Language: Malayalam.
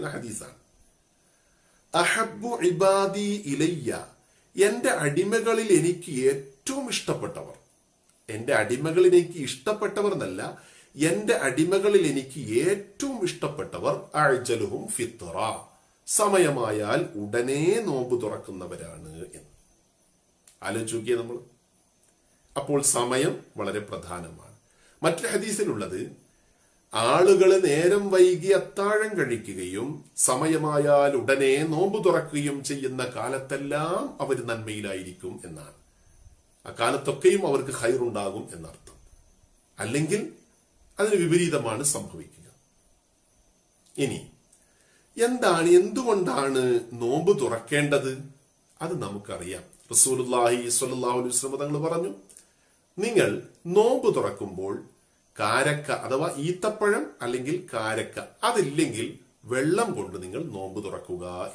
ഹദീസാണ്. അഹബു ഇബാദി ഇലയ്യ എന്റെ അടിമകളിൽ എനിക്ക് ഏറ്റവും ഇഷ്ടപ്പെട്ടവർ. എന്റെ അടിമകളിൽ എനിക്ക് ഇഷ്ടപ്പെട്ടവർ എന്നല്ല എന്റെ അടിമകളിൽ എനിക്ക് ഏറ്റവും ഇഷ്ടപ്പെട്ടവർ അഴ്ജലുഹും ഫിത്ര സമയമായാൽ ഉടനെ നോമ്പ് തുറക്കുന്നവരാണ് എന്ന്. ആലോചിക്കുക നമ്മൾ. അപ്പോൾ സമയം വളരെ പ്രധാനമാണ്. മറ്റൊരു ഹദീസിലുള്ളത് ആളുകൾ നേരം വൈകി അത്താഴം കഴിക്കുകയും സമയമായാൽ ഉടനെ നോമ്പ് തുറക്കുകയും ചെയ്യുന്ന കാലത്തെല്ലാം അവർ നന്മയിലായിരിക്കും എന്നാണ്. ആ കാലത്തൊക്കെയും അവർക്ക് ഹൈറുണ്ടാകും എന്നർത്ഥം. അല്ലെങ്കിൽ അതിന് വിപരീതമാണ് സംഭവിക്കുക. ഇനി എന്താണ് എന്തുകൊണ്ടാണ് നോമ്പ് തുറക്കേണ്ടത്? അത് നമുക്കറിയാം. അലൈഹി വസല്ലം തങ്ങൾ പറഞ്ഞു നിങ്ങൾ നോമ്പ് തുറക്കുമ്പോൾ കാരക്ക അഥവാ ഈത്തപ്പഴം അല്ലെങ്കിൽ കാരക്ക. അതില്ലെങ്കിൽ വെള്ളം കൊണ്ട് നിങ്ങൾ നോമ്പ് തുറക്കുക